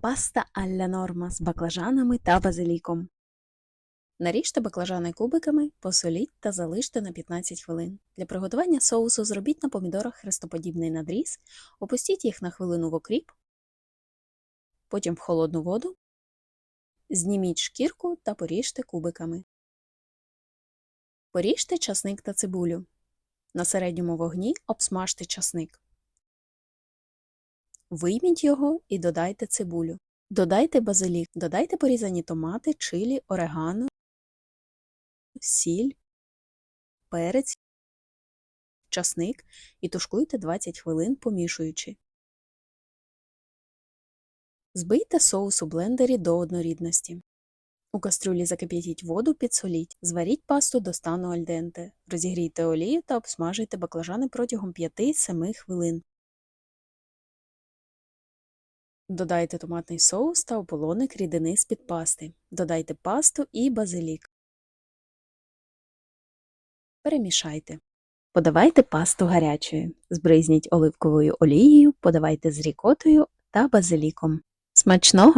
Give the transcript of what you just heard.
Паста алля норма з баклажанами та базиліком. Наріжте баклажани кубиками, посоліть та залиште на 15 хвилин. Для приготування соусу зробіть на помідорах хрестоподібний надріз, опустіть їх на хвилину в окріп, потім в холодну воду, зніміть шкірку та поріжте кубиками. Поріжте часник та цибулю. На середньому вогні обсмажте часник. Вийміть його і додайте цибулю. Додайте базилік, додайте порізані томати, чилі, орегано, сіль, перець, часник і тушкуйте 20 хвилин, помішуючи. Збийте соус у блендері до однорідності. У кастрюлі закип'ятіть воду, підсоліть. Зваріть пасту до стану альденте. Розігрійте олію та обсмажуйте баклажани протягом 5-7 хвилин. Додайте томатний соус та ополоник рідини з-під пасти. Додайте пасту і базилік. Перемішайте. Подавайте пасту гарячою. Збризніть оливковою олією, подавайте з рікотою та базиліком. Смачного!